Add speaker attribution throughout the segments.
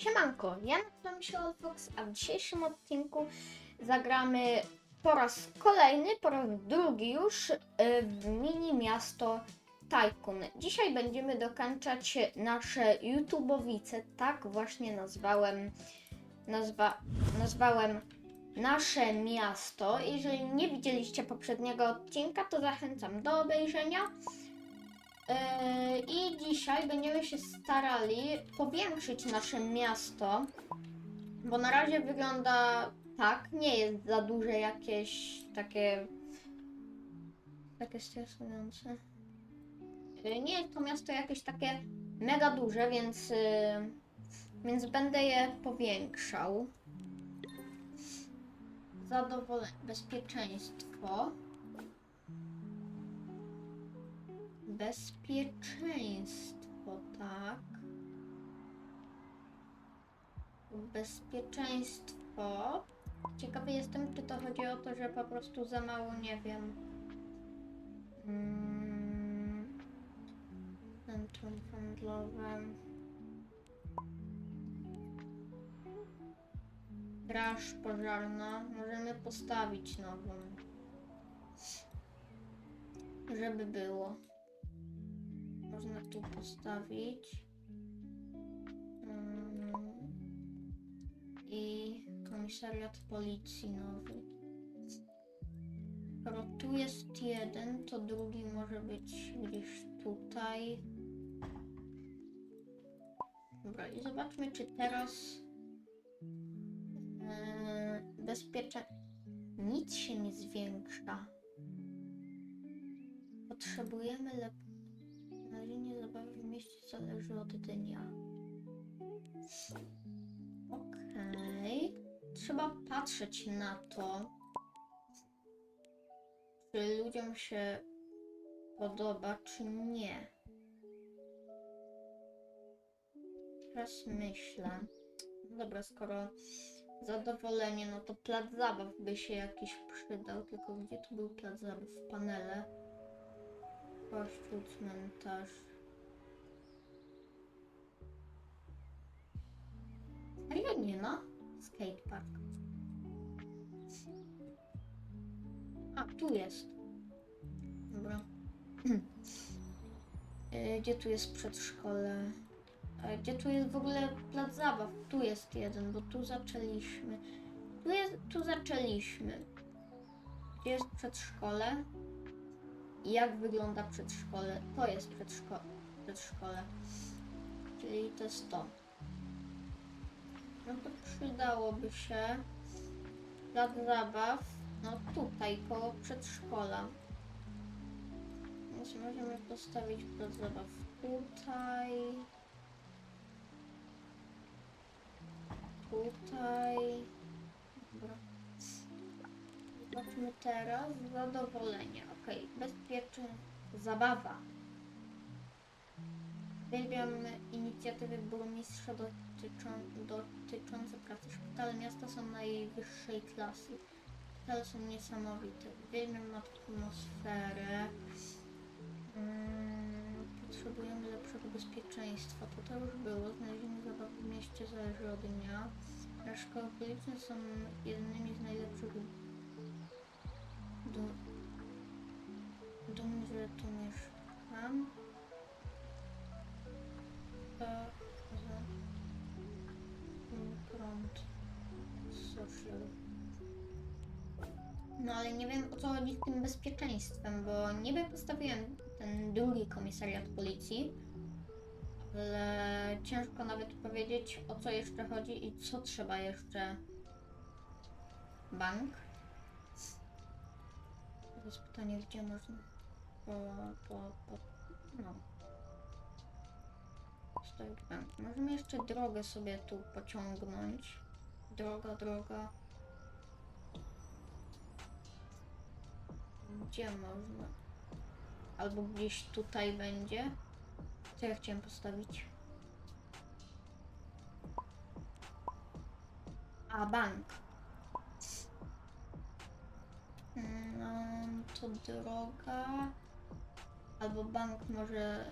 Speaker 1: Siemanko, ja nazywam się Olfox, a w dzisiejszym odcinku zagramy po raz kolejny, po raz drugi już y, w mini miasto Tycoon. Dzisiaj będziemy dokończać nasze YouTubeowice, tak właśnie nazwałem, nazwa, nazwałem nasze miasto. Jeżeli nie widzieliście poprzedniego odcinka, to zachęcam do obejrzenia. Yy, I dzisiaj będziemy się starali powiększyć nasze miasto, bo na razie wygląda tak, nie jest za duże jakieś takie takie stresujące. Yy, Nie jest to miasto jakieś takie mega duże, więc, yy, więc będę je powiększał. Zadowolenie, bezpieczeństwo. Bezpieczeństwo, tak. Bezpieczeństwo. Ciekawy jestem, czy to chodzi o to, że po prostu za mało, nie wiem. Mm, Centrum handlowe. Straż pożarna. Możemy postawić nową. Żeby było. Można tu postawić. Mm. I komisariat policji nowy. Skoro tu jest jeden, to drugi może być gdzieś tutaj. Dobra, i zobaczmy, czy teraz bezpiecze... Nic się nie zwiększa. Potrzebujemy lepiej. Linie zabawy w mieście zależy od dnia. Okej. Trzeba patrzeć na to, czy ludziom się podoba, czy nie. Teraz myślę. Dobra, skoro zadowolenie, no to plac zabaw by się jakiś przydał. Tylko gdzie tu był plac zabaw? Panele. Kościół, cmentarz. Serio nie ma? Skatepark. A, tu jest. Dobra. E, Gdzie tu jest przedszkole? A Gdzie tu jest w ogóle plac zabaw? Tu jest jeden, bo tu zaczęliśmy. Tu, jest, tu zaczęliśmy. Gdzie jest przedszkole? I jak wygląda przedszkole? To jest przedszko przedszkole. Czyli to jest to. No to przydałoby się plac zabaw, no tutaj, koło przedszkola. Więc możemy postawić plac zabaw tutaj. Tutaj. Zobaczmy teraz zadowolenie. Ok, bezpieczna zabawa. Uwielbiam inicjatywy burmistrza dotyczą, dotyczące pracy. Szpitale miasta są najwyższej klasy. Szpitale są niesamowite. Uwielbiam atmosferę. Mm, potrzebujemy lepszego bezpieczeństwa. To to już było. Znalezienie zabawy w mieście zależy od dnia. A Szkoły publiczne są jednymi z najlepszych. Du dumny, że tu mieszkam. Prąd social. No ale nie wiem o co chodzi z tym bezpieczeństwem, bo niby postawiłem ten drugi komisariat policji, ale ciężko nawet powiedzieć o co jeszcze chodzi i co trzeba jeszcze. Bank. Jest pytanie, gdzie można po, po, po no. Możemy jeszcze drogę sobie tu pociągnąć. Droga, droga. Gdzie można? Albo gdzieś tutaj będzie. Co ja chciałem postawić? A, bank. To droga. Albo bank może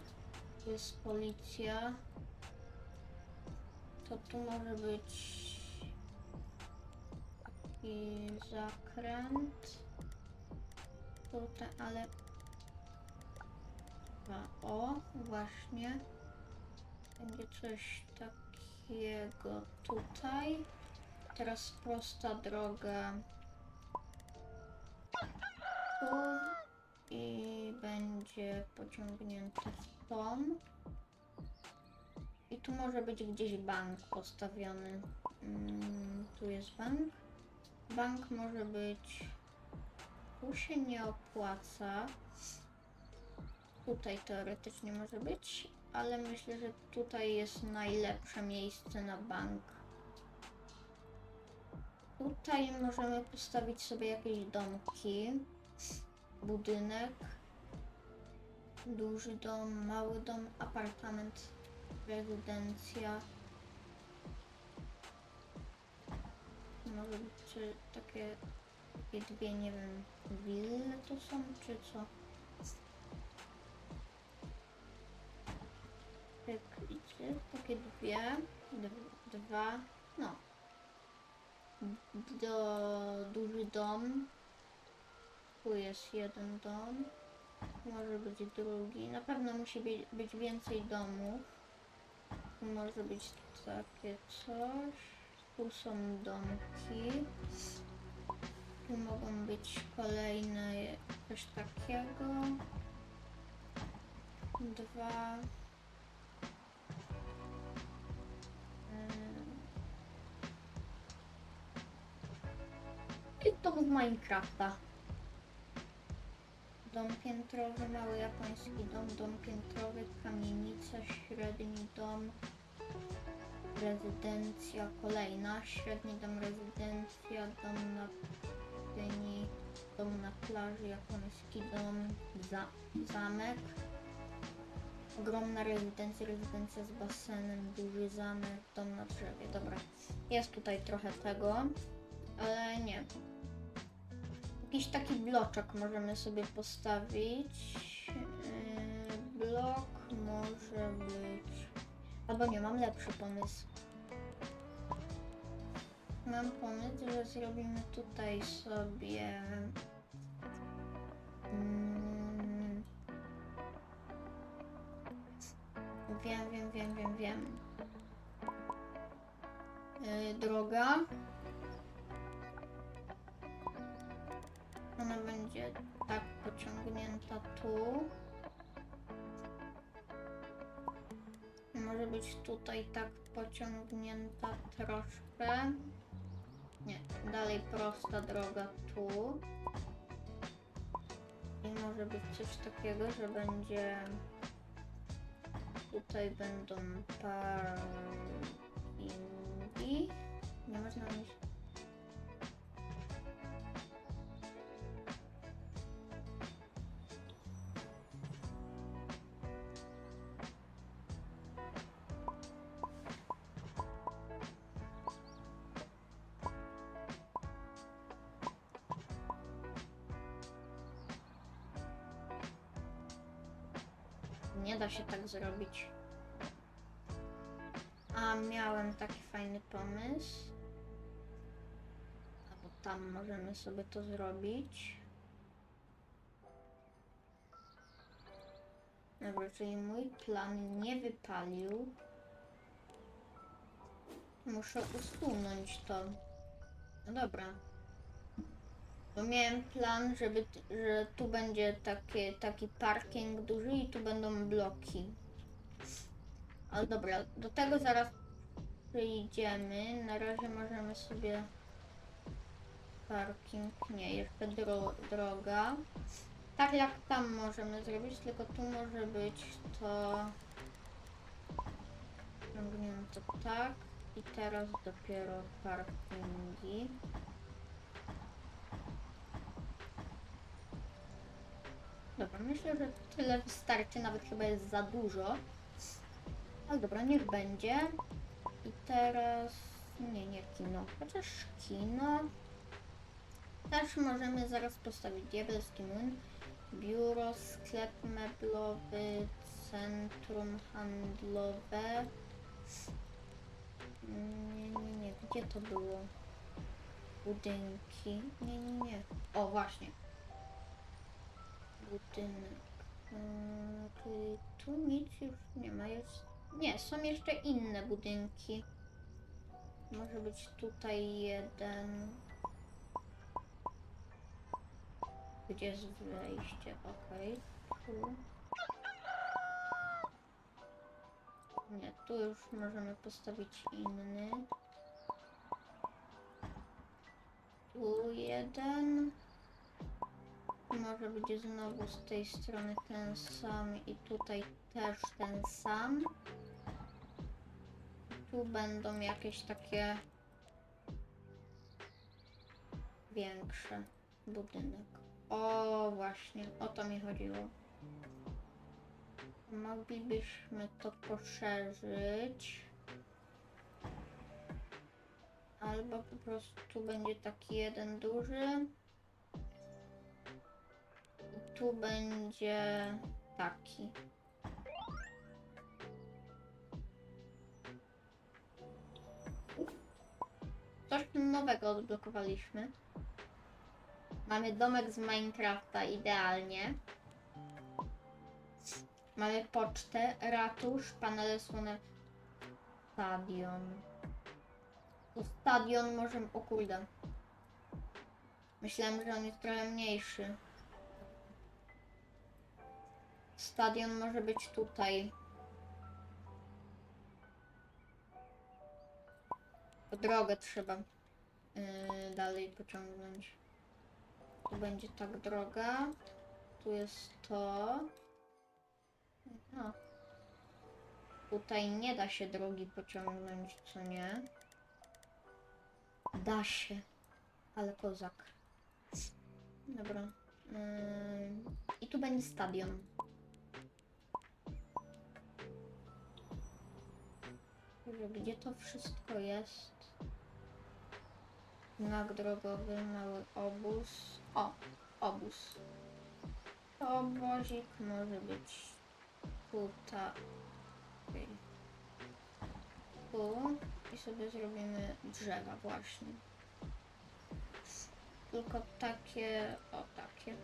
Speaker 1: jest policja. to tu może być taki zakręt. Tutaj, ale... A, o, właśnie. Będzie coś takiego tutaj. Teraz prosta droga i będzie pociągnięte w tą. I tu może być gdzieś bank postawiony. Mm, tu jest bank. Bank może być. Tu się nie opłaca. Tutaj teoretycznie może być, ale myślę, że tutaj jest najlepsze miejsce na bank. Tutaj możemy postawić sobie jakieś domki, budynek, duży dom, mały dom, apartament, rezydencja. Może być czy takie, takie dwie, nie wiem, wille to są, czy co? Tak, idzie, takie dwie, dwa, no. Do duży dom. Tu jest jeden dom. Może być drugi. Na pewno musi być, więcej domów. Może być takie coś. Tu są domki. Tu mogą być kolejne coś takiego. Dwa. Ym. I to z Minecrafta. Dom piętrowy, mały japoński dom, dom piętrowy, kamienica, średni dom, rezydencja kolejna, średni dom, rezydencja, dom na dom na plaży, japoński dom, za, zamek, ogromna rezydencja, rezydencja z basenem, duży zamek, dom na drzewie. Dobra, jest tutaj trochę tego, ale nie. Jakiś taki bloczek możemy sobie postawić. Yy, blok może być. Albo nie, mam lepszy pomysł. Mam pomysł, że zrobimy tutaj sobie. Mm, wiem, wiem, wiem, wiem, wiem. Yy, droga. Ona będzie tak pociągnięta tu. Może być tutaj tak pociągnięta troszkę. Nie, dalej prosta droga tu. I może być coś takiego, że będzie. Tutaj będą parkingi. Nie można mieć. Nie da się tak zrobić. A miałem taki fajny pomysł. Albo tam możemy sobie to zrobić. Dobra, czyli mój plan nie wypalił. Muszę usunąć to. No dobra. Bo miałem plan, żeby, że tu będzie takie, taki parking duży i tu będą bloki. Ale dobra, do tego zaraz przyjdziemy. Na razie możemy sobie parking, nie, jeszcze dro, droga. Tak jak tam możemy zrobić, tylko tu może być to ciągnięte tak i teraz dopiero parkingi. Dobra, myślę, że tyle wystarczy, nawet chyba jest za dużo. Ale dobra, niech będzie. I teraz... Nie, nie kino, chociaż kino. Też możemy zaraz postawić diabelski młyn. Biuro, sklep meblowy, centrum handlowe. Gdzie to było? Budynki. Nie, nie, nie. O, właśnie. Budynek. Eee, tu, nic już nie ma. Jest... Nie, są jeszcze inne budynki. Może być tutaj jeden. Gdzie jest wejście? Okej. Tu. Nie, tu już możemy postawić inny. Tu jeden. Może być znowu z tej strony ten sam i tutaj też ten sam. Tu będą jakieś takie większe budynek. O, właśnie, o to mi chodziło. Moglibyśmy to poszerzyć. Albo po prostu będzie taki jeden duży. Tu będzie taki. Coś nowego odblokowaliśmy. Mamy domek z Minecrafta idealnie. Mamy pocztę, ratusz, panele słone, stadion. Tu stadion możemy... O kurde. Myślałem, że on jest trochę mniejszy. Stadion może być tutaj. Po drogę trzeba yy, dalej pociągnąć. Tu będzie tak droga. Tu jest to. No. Tutaj nie da się drogi pociągnąć, co nie? Da się. Ale kozak. Dobra. Ym, I tu będzie stadion. Gdzie to wszystko jest? Znak drogowy, mały obóz. O, obóz. Obozik może być tutaj. Tu. I sobie zrobimy drzewa właśnie. Tylko takie, o takie.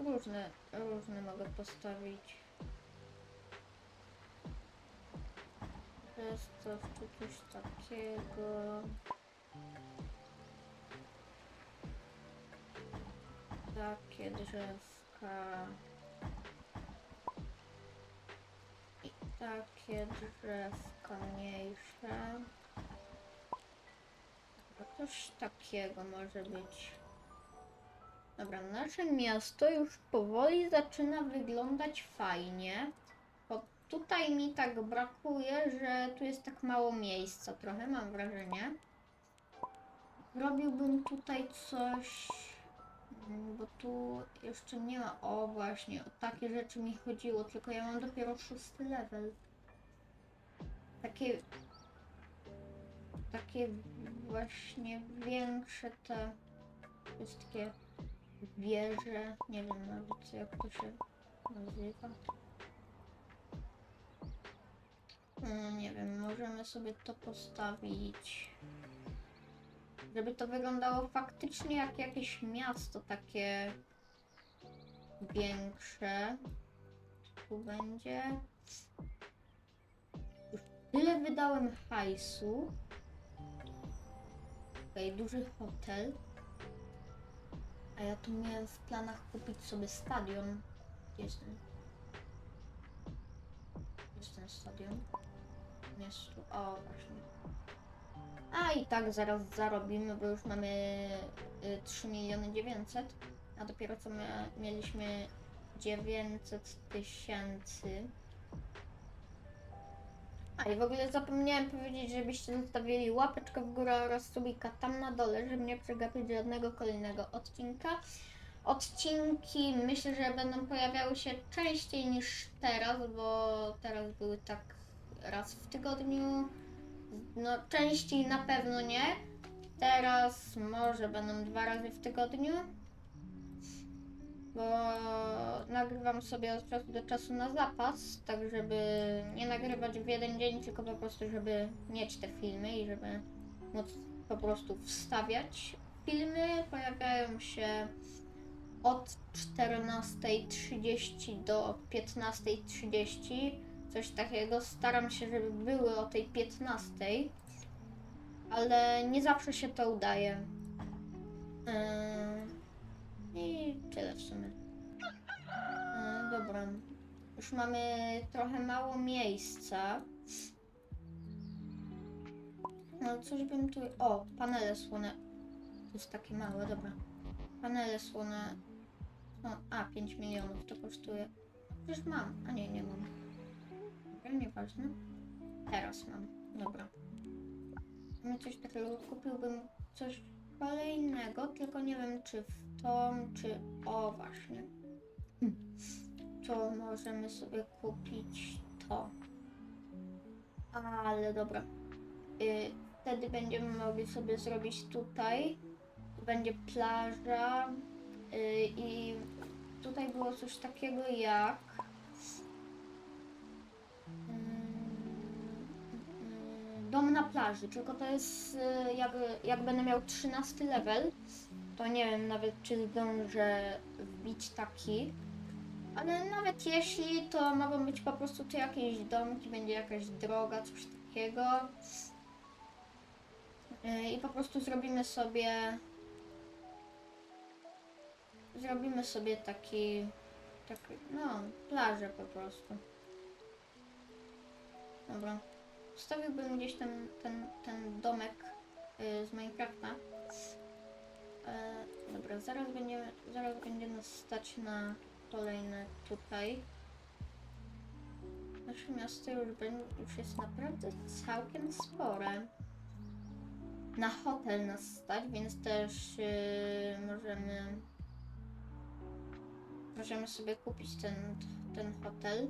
Speaker 1: Różne, różne mogę postawić. Zestaw czy coś takiego. Takie drzewka. I takie drzewka mniejsze. Coś takiego może być. Dobra, nasze miasto już powoli zaczyna wyglądać fajnie. Bo tutaj mi tak brakuje, że tu jest tak mało miejsca trochę, mam wrażenie. Robiłbym tutaj coś, mm, bo tu jeszcze nie ma, o właśnie, o takie rzeczy mi chodziło, tylko ja mam dopiero szósty level. Takie, takie właśnie większe te, wszystkie wieże, nie wiem nawet jak to się nazywa. Mm, Nie wiem, możemy sobie to postawić. Żeby to wyglądało faktycznie jak jakieś miasto takie większe. Tu będzie. Już tyle wydałem hajsu. Okej, duży hotel. A ja tu miałem w planach kupić sobie stadion. Gdzie jest ten? Gdzie jest ten stadion? Jest tu. O, właśnie. A i tak zaraz zarobimy, bo już mamy y, 3 miliony 900, a dopiero co my mieliśmy 900 tysięcy. A i w ogóle zapomniałem powiedzieć, żebyście zostawili łapeczkę w górę oraz subika tam na dole, żeby nie przegapić żadnego kolejnego odcinka. Odcinki myślę, że będą pojawiały się częściej niż teraz, bo teraz były tak raz w tygodniu. No częściej na pewno nie. Teraz może będą dwa razy w tygodniu. Bo nagrywam sobie od czasu do czasu na zapas, tak żeby nie nagrywać w jeden dzień, tylko po prostu, żeby mieć te filmy i żeby móc po prostu wstawiać. Filmy pojawiają się od 14.30 do 15.30, coś takiego. Staram się, żeby były o tej 15.00, ale nie zawsze się to udaje. Yy, I tyle w sumie. Yy, dobra. Już mamy trochę mało miejsca. No coś bym tu... O, panele słone. To jest takie małe, dobra. Panele słone. No, a, 5 milionów to kosztuje. Przecież mam. A nie, nie mam. Dobra, nieważne. Teraz mam. Dobra. Mamy coś takiego. Kupiłbym coś kolejnego, tylko nie wiem czy w tą, czy o właśnie. To możemy sobie kupić to. Ale dobra. Y, wtedy będziemy mogli sobie zrobić tutaj. Tu będzie plaża. Y, I tutaj było coś takiego jak. Dom na plaży, tylko to jest y, jak, jak będę miał 13 level, to nie wiem nawet czy zdążę wbić taki. Ale nawet jeśli, to mogą być po prostu tu jakieś domki, będzie jakaś droga, coś takiego. Y, I po prostu zrobimy sobie. Zrobimy sobie taki. taki no, plażę po prostu. Dobra. Wstawiłbym gdzieś ten, ten, ten domek y, z Minecrafta. E, dobra, zaraz będzie, zaraz będzie nas stać na kolejne tutaj. Nasze miasto już, już jest naprawdę całkiem spore. Na hotel nas stać, więc też y, możemy możemy sobie kupić ten, ten hotel.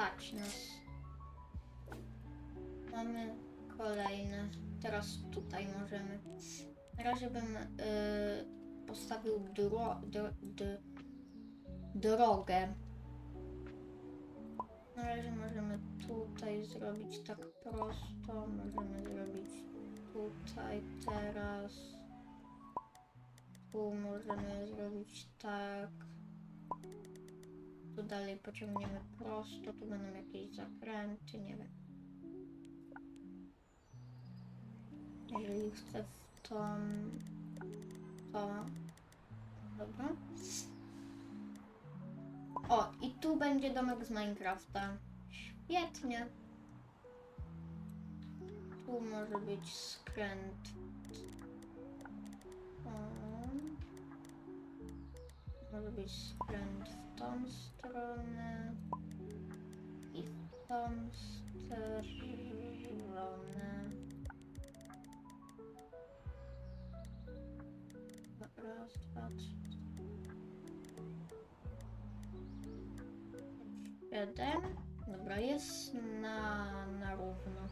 Speaker 1: Stać nas. Mamy kolejne. Teraz tutaj możemy. Na razie bym y, postawił dro, drogę. Na razie możemy tutaj zrobić tak prosto. Możemy zrobić tutaj teraz. Tu możemy zrobić tak. Tu dalej pociągniemy prosto. Tu będą jakieś zakręty, nie wiem. Jeżeli chcę w tą... To... Dobra. O, i tu będzie domek z Minecrafta. Świetnie. Tu może być skręt. O. Może być skręt tą stronę. I w tą stronę. Raz, dwa, trzy. Jeden. Dobra, jest na, na równo.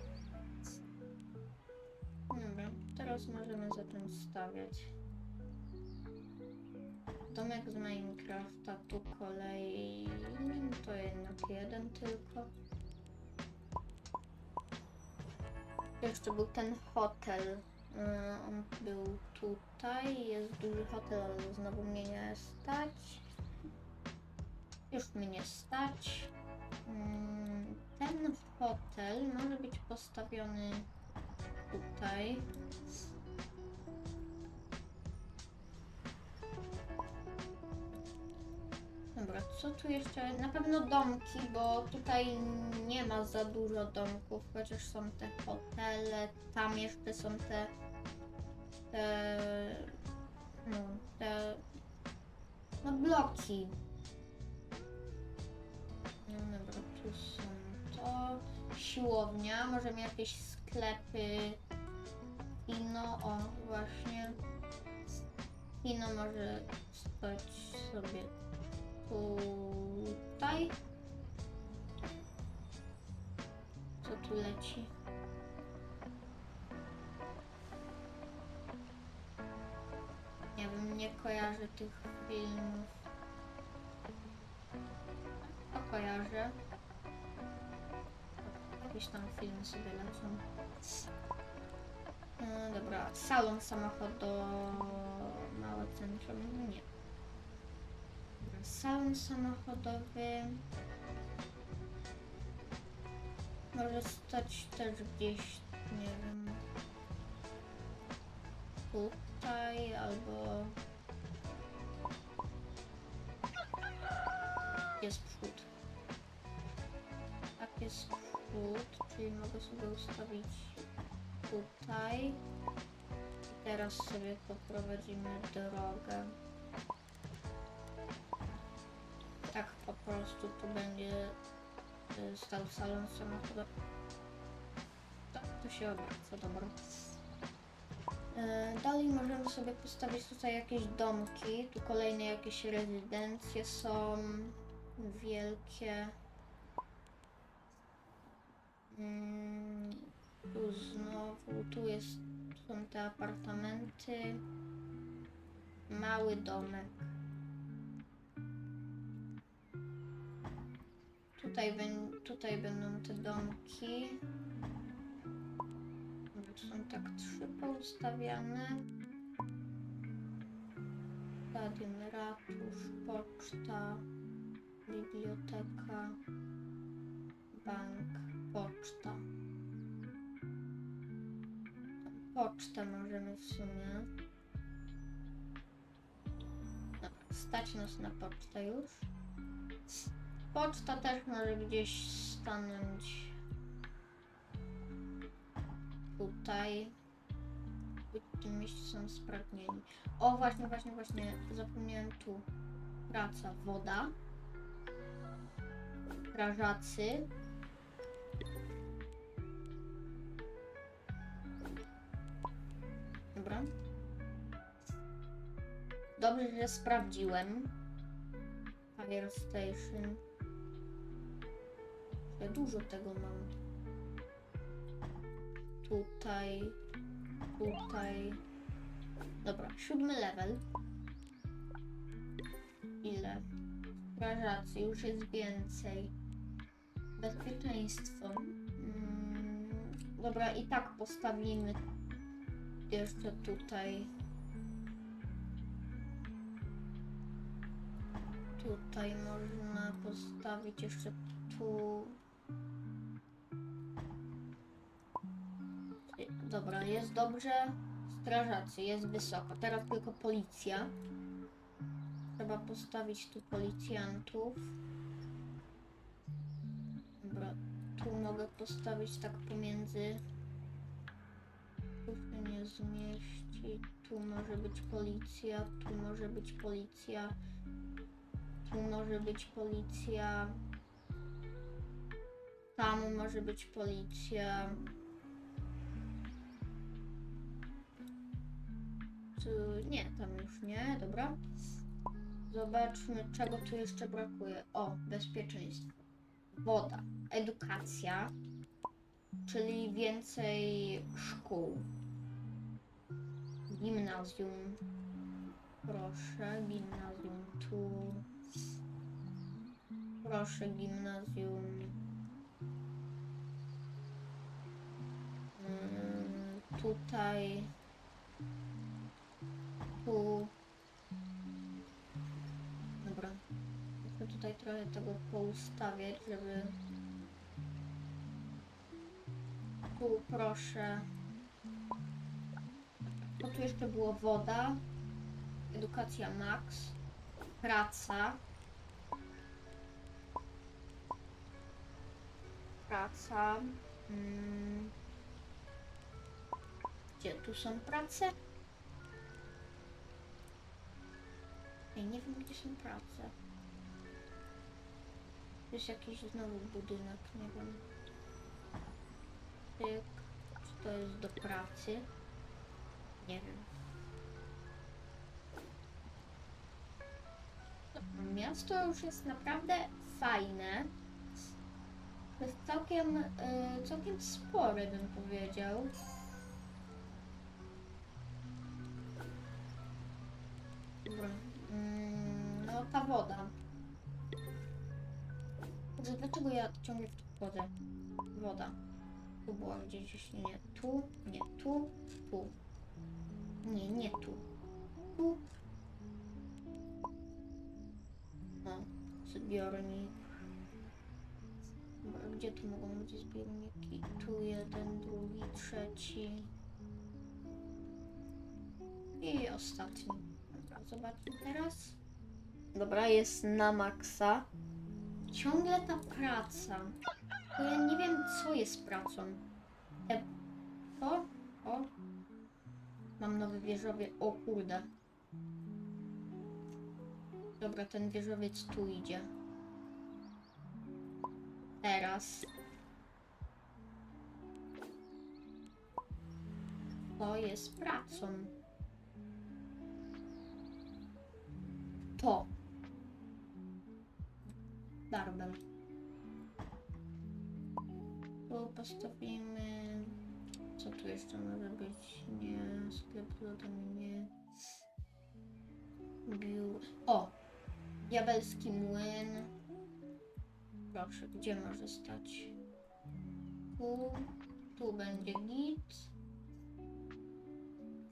Speaker 1: Dobra, teraz możemy zacząć stawiać. Domek z Minecrafta, tu kolej. To jednak jeden tylko. Jeszcze był ten hotel. Yy, On był tutaj. Jest duży hotel, ale znowu mnie nie stać. Już mnie stać. Mm, Ten hotel może być postawiony tutaj. Dobra, co tu jeszcze? Na pewno domki, bo tutaj nie ma za dużo domków, chociaż są te hotele, tam jeszcze są te te no, te no bloki. No dobra, tu są to siłownia, możemy jakieś sklepy kino, o właśnie kino może stać sobie tutaj. Co tu leci? nie kojarzę tych filmów. A kojarzę. Jakieś tam filmy sobie lecą. E, dobra, salon samochodowy. Małe centrum, no nie. Salon samochodowy. Może stać też gdzieś, nie wiem, tutaj albo jest przód. Tak jest przód, czyli mogę sobie ustawić tutaj. I teraz sobie poprowadzimy drogę. Tak po prostu tu będzie y, stał salon samochodowy. Tak, to się obraca, dobra. E, Dalej możemy sobie postawić tutaj jakieś domki. Tu kolejne jakieś rezydencje są wielkie. Mm, Tu znowu, tu jest, tu są te apartamenty. Mały domek. Tutaj, tutaj będą te domki. Są tak trzy poustawiane. Stadion, ratusz, poczta, biblioteka, bank, poczta. Pocztę możemy w sumie. Dobra, stać nas na pocztę już. Poczta też może gdzieś stanąć tutaj. W tym mieście są spragnieni. O, właśnie, właśnie, właśnie. Zapomniałem tu. Praca, woda. Strażacy. Dobra. Dobrze, że sprawdziłem. Fire Station. Dużo tego mam. Tutaj. Tutaj. Dobra, siódmy level. Ile? Strażacy, już jest więcej. Bezpieczeństwo. Mm, dobra, i tak postawimy jeszcze tutaj. Tutaj można postawić jeszcze tu. Dobra, jest dobrze. Strażacy, jest wysoko. Teraz tylko policja. Trzeba postawić tu policjantów. Dobra, tu mogę postawić tak pomiędzy. Tu się nie zmieści. Tu może być policja, tu może być policja. Tu może być policja. Tam może być policja. Nie, tam już nie, dobra. Zobaczmy, czego tu jeszcze brakuje. O, bezpieczeństwo. Woda, edukacja, czyli więcej szkół. Gimnazjum. Proszę, gimnazjum tu. Proszę, gimnazjum. Mm, tutaj. Tutaj trochę tego poustawiać, żeby... Tu proszę. O, tu jeszcze było woda. Edukacja max. Praca. Praca. Mm. Gdzie tu są prace? Nie wiem, gdzie są prace. Jest jakiś znowu budynek, nie wiem. Tyk. Czy to jest do pracy? Nie wiem. Miasto już jest naprawdę fajne. Jest całkiem, y, całkiem spore, bym powiedział. ta woda. Boże, dlaczego ja ciągle w? Woda. Tu była gdzieś, jeśli nie tu, nie tu, tu. Nie, nie tu. Tu. No, zbiornik. Dobra, gdzie tu mogą być zbiorniki? Tu jeden, drugi, trzeci. I ostatni. Dobra, zobaczmy teraz. Dobra, jest na maksa. Ciągle ta praca. To ja nie wiem, co jest pracą. E, o, o. Mam nowy wieżowiec. O kurde. Dobra, ten wieżowiec tu idzie. Teraz. To jest pracą. To. Barbel. Tu postawimy. Co tu jeszcze może być? Nie, sklep lodem nie. Biur. O! Diabelski młyn. Proszę, gdzie może stać? Tu, tu będzie git.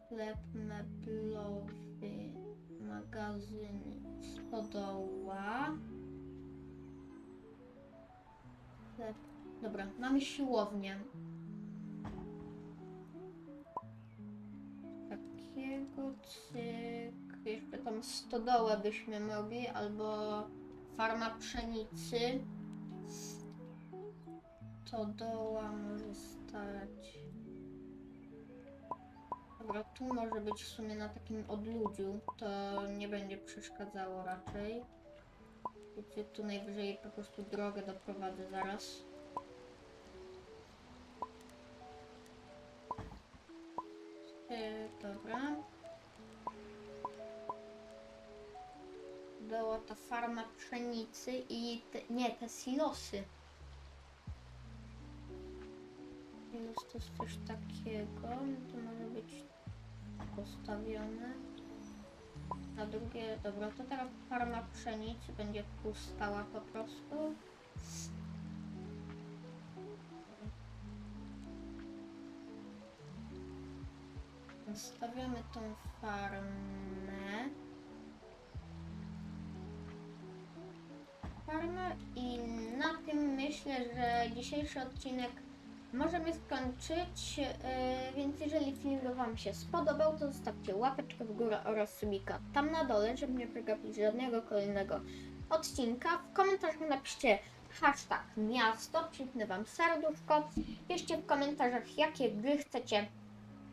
Speaker 1: Sklep meblowy, magazyn, stodoła. Dobra, mamy siłownię. Takiego cyk. Jeszcze tam stodołę byśmy mogli, albo farma pszenicy. Stodoła może stać. Dobra, tu może być w sumie na takim odludziu. To nie będzie przeszkadzało raczej. Wiecie, tu najwyżej po prostu drogę doprowadzę zaraz. Yy, dobra. Była ta farma pszenicy i te, nie, te silosy. Silos to jest coś takiego, to może być postawione. Na drugie, dobra, to teraz farma pszenicy będzie pustała po prostu. Stawiamy tą farmę. Farmę i na tym myślę, że dzisiejszy odcinek możemy skończyć, yy, więc jeżeli film Wam się spodobał, to zostawcie łapeczkę w górę oraz subika tam na dole, żeby nie przegapić żadnego kolejnego odcinka. W komentarzach napiszcie hashtag miasto, przypnę Wam serduszko. Piszcie w komentarzach, jakie gry chcecie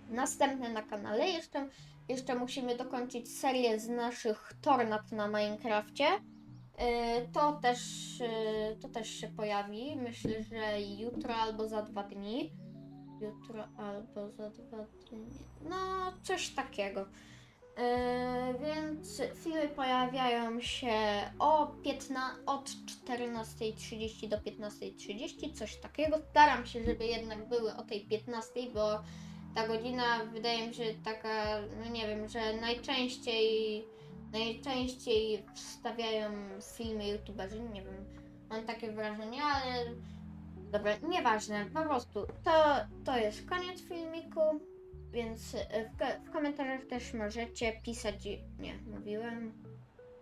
Speaker 1: następne na kanale. Jeszcze, jeszcze musimy dokończyć serię z naszych tornad na Minecrafcie. Yy, To też, yy, to też się pojawi. Myślę, że jutro albo za dwa dni. Jutro albo za dwa dni. No, coś takiego. Yy, więc filmy pojawiają się o 15, od 14.30 do 15.30, coś takiego. Staram się, żeby jednak były o tej 15.00, bo ta godzina wydaje mi się taka, no nie wiem, że najczęściej najczęściej wstawiają filmy youtuberzy, nie wiem, mam takie wrażenie, ale dobra, nieważne, po prostu to, to jest koniec filmiku, więc w, w komentarzach też możecie pisać, nie, mówiłem,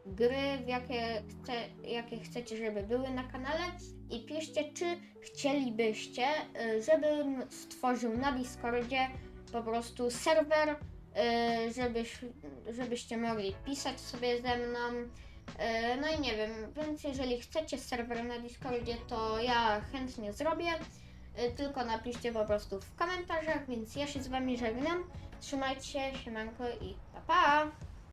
Speaker 1: gry, w jakie, chce, jakie chcecie, żeby były na kanale i piszcie, czy chcielibyście, e, żebym stworzył na Discordzie po prostu serwer, y, żebyś, żebyście mogli pisać sobie ze mną. Y, No i nie wiem, więc jeżeli chcecie serwer na Discordzie, to ja chętnie zrobię. Y, Tylko napiszcie po prostu w komentarzach, więc ja się z wami żegnam. Trzymajcie się, siemanko i pa pa!